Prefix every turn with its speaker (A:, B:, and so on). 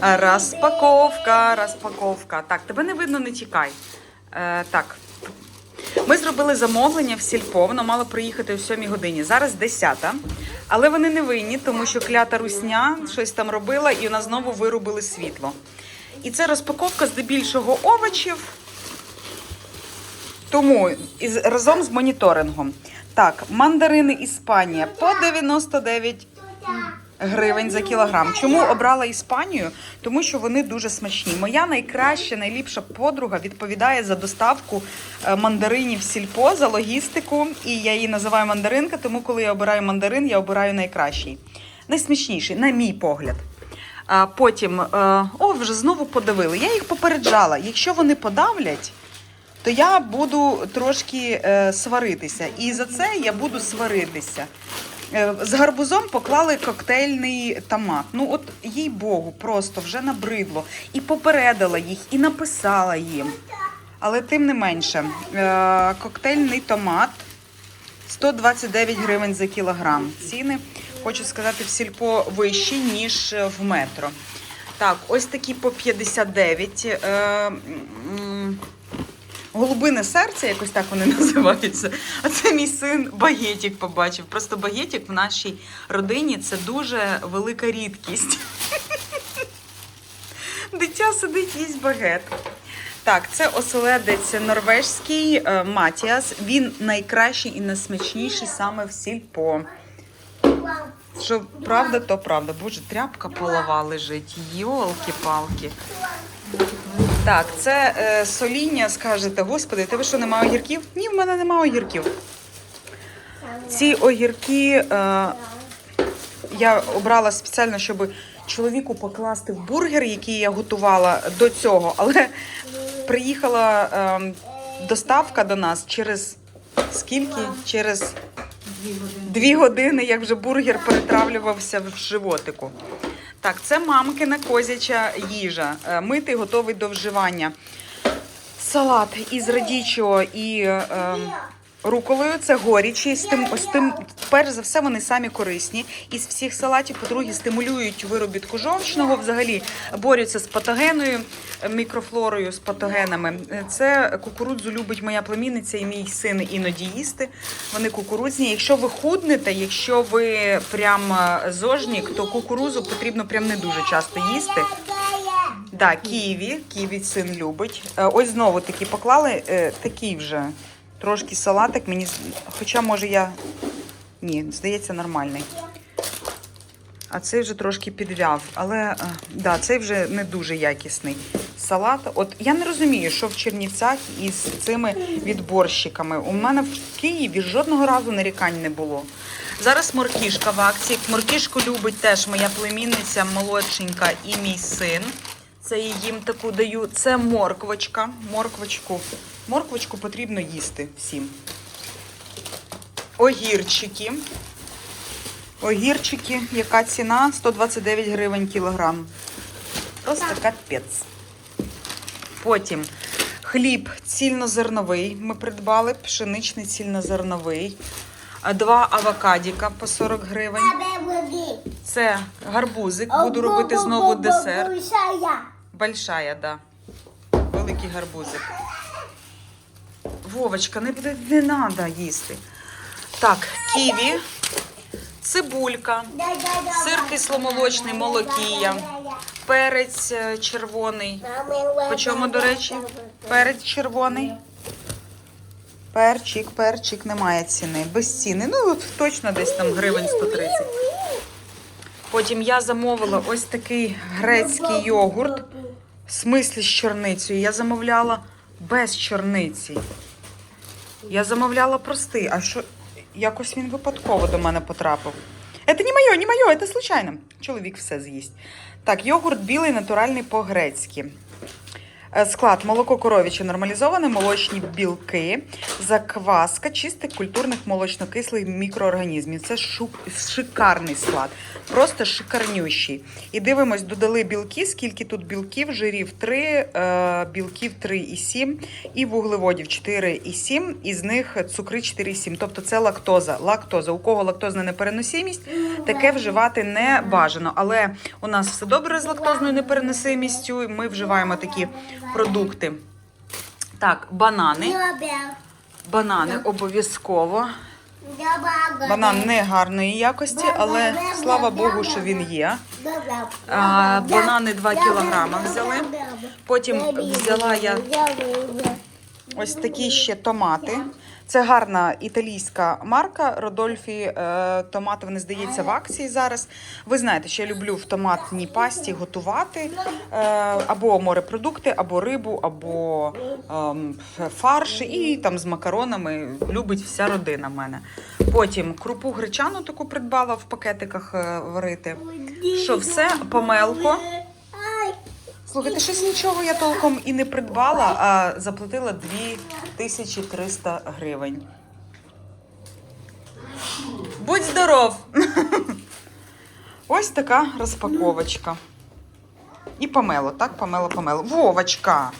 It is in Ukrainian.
A: Розпаковка, розпаковка. Так, тебе не видно, не тікай. Е, так. Ми зробили замовлення в сільпо, воно мало приїхати о 7 годині. Зараз 10. Але вони не винні, тому що клята русня щось там робила і нас знову вирубили світло. І це розпаковка здебільшого овочів. Тому із, разом з моніторингом. Так, мандарини Іспанія по 99 гривень за кілограм. Чому обрала Іспанію? Тому що вони дуже смачні. Моя найкраща, найліпша подруга відповідає за доставку е, мандаринів сільпо, за логістику. І я її називаю мандаринка, тому коли я обираю мандарин, я обираю найкращий. Найсмачніший, на мій погляд. А потім, е, о, вже знову подавили. Я їх попереджала. Якщо вони подавлять, то я буду трошки е, сваритися. І за це я буду сваритися. Е, з гарбузом поклали коктейльний томат. Ну, от їй Богу, просто вже набридло. І попередила їх, і написала їм. Але тим не менше, е, коктейльний томат 129 гривень за кілограм. Ціни, хочу сказати, в сільпо вищі, ніж е, в метро. Так, ось такі по 59. Голубине серце, якось так вони називаються. А це мій син багетік побачив. Просто багетік в нашій родині це дуже велика рідкість. Дитя сидить, їсть багет. Так, це оселедець норвежський е, Матіас. Він найкращий і найсмачніший саме в сільпо. Що правда, то правда. Боже, тряпка полова лежить. Йолки-палки. Так, це е, соління, скажете, господи, тебе що немає огірків? Ні, в мене немає огірків. Ці огірки е, я обрала спеціально, щоб чоловіку покласти в бургер, який я готувала до цього. Але приїхала е, доставка до нас через скільки? Через дві години, як вже бургер перетравлювався в животику. Так, це мамкина козяча їжа. Е, Митий, готовий до вживання. Салат із радічо і е, руколою. Це горічі. З тим, з тим, перш за все, вони самі корисні. Із всіх салатів, по-друге, стимулюють виробітку жовчного. Взагалі борються з патогеною, мікрофлорою, з патогенами. Це кукурудзу любить моя племінниця і мій син іноді їсти. Вони кукурудзні. Якщо ви худнете, якщо ви прям е, зожнік, то кукурузу потрібно прям не дуже часто їсти. Да, ківі, ківі син любить. Е, Ось знову такі поклали, е, такий вже трошки салатик. Мені, хоча може я. Ні, здається, нормальний. А цей вже трошки підвяв. Але е, да, цей вже не дуже якісний салат. От я не розумію, що в Чернівцях із цими відборщиками. У мене в Києві жодного разу нарікань не було. Зараз моркішка в акції. Моркішку любить теж моя племінниця молодшенька і мій син. Це я їм таку даю. Це морквочка. Морквочку. Морквочку потрібно їсти всім. Огірчики. Огірчики, яка ціна? 129 гривень кілограм. Просто капець. Потім хліб цільнозерновий. Ми придбали пшеничний цільнозерновий. Два авокадіка по 40 гривень. Це гарбузик. Буду робити знову десерт. Большая, да. Великий гарбузик. Вовочка, не, буде- не треба їсти. Так, ківі, цибулька, сир кисломолочний, молокія, перець е, червоний. По чому, до речі? Перець червоний. Перчик, перчик, немає ціни. Без ціни. Ну, от точно десь там гривень 130. Потім я замовила ось такий грецький йогурт. В смислі з чорницею. Я замовляла без чорниці. Я замовляла простий, а що якось він випадково до мене потрапив. Це не моє, не моє, це случайно. Чоловік все з'їсть. Так, йогурт білий, натуральний по-грецьки. Е, Склад молоко коров'яче нормалізоване, молочні білки, закваска чистих культурних молочно-кислих мікроорганізмів. Це шикарний склад, просто шикарнющий. І дивимось, додали білки, скільки тут білків, жирів 3, е, білків 3,7 і вуглеводів 4,7, із них цукри 4,7. Тобто це лактоза. Лактоза. У кого лактозна непереносимість, таке вживати не бажано. Але у нас все добре з лактозною непереносимістю. Ми вживаємо такі продукти. Так, банани. Банани обов'язково. Банан не гарної якості, але слава Богу, що він є. А, банани 2 кілограма взяли. Потім взяла я ось такі ще томати. Це гарна італійська марка Родольфі. Е, Томати вони здається в акції зараз. Ви знаєте, що я люблю в томатній пасті готувати е, або морепродукти, або рибу, або ем, фарш, і там з макаронами любить вся родина мене. Потім крупу гречану таку придбала в пакетиках е, варити. Що все помелко. Слухайте, щось нічого я толком і не придбала, а заплатила 2300 гривень. Будь здоров! Ось така розпаковочка. І помело, так? Помело, помело. Вовочка!